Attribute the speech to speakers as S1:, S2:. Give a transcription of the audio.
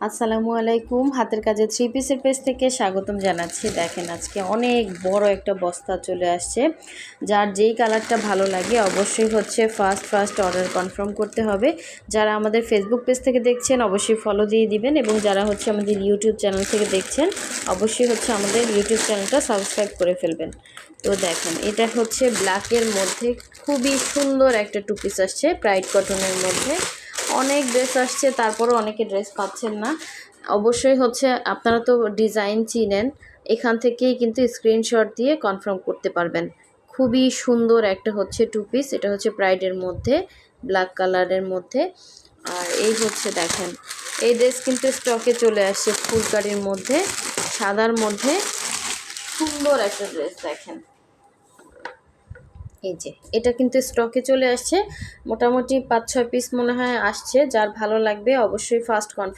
S1: আসসালামু আলাইকুম। হাতের কাজে থ্রি পিসের পেজ থেকে স্বাগতম জানাচ্ছি। দেখেন আজকে অনেক বড় একটা বস্তা চলে আসছে। যার যেই কালারটা ভালো লাগে অবশ্যই হচ্ছে ফার্স্ট ফার্স্ট অর্ডার কনফার্ম করতে হবে। যারা আমাদের ফেসবুক পেজ থেকে দেখছেন, অবশ্যই ফলো দিয়ে দিবেন এবং যারা হচ্ছে আমাদের ইউটিউব চ্যানেল থেকে দেখছেন, অবশ্যই হচ্ছে আমাদের ইউটিউব চ্যানেলটা সাবস্ক্রাইব করে ফেলবেন। তো দেখেন, এটা হচ্ছে ব্ল্যাকের মধ্যে খুবই সুন্দর একটা টুপিস আসছে প্রাইড কটনের মধ্যে। অনেক ড্রেস আসছে, তারপরও অনেকে ড্রেস পাচ্ছেন না। অবশ্যই হচ্ছে আপনারা তো ডিজাইন চিনেন, এখান থেকেই কিন্তু স্ক্রিনশট দিয়ে কনফার্ম করতে পারবেন। খুবই সুন্দর একটা হচ্ছে টু পিস এটা হচ্ছে প্রাইডের মধ্যে ব্ল্যাক কালারের মধ্যে। আর এই হচ্ছে দেখেন, এই ড্রেস কিন্তু স্টকে চলে আসছে ফুলকারির মধ্যে, সাদার মধ্যে। সুন্দর একটা ড্রেস দেখেন। এই যে, এটা কিন্তু স্টকে চলে আসছে। মোটামুটি পাঁচ ছয় পিস মনে হয় আসছে। যার ভালো লাগবে অবশ্যই ফার্স্ট কনফার্ম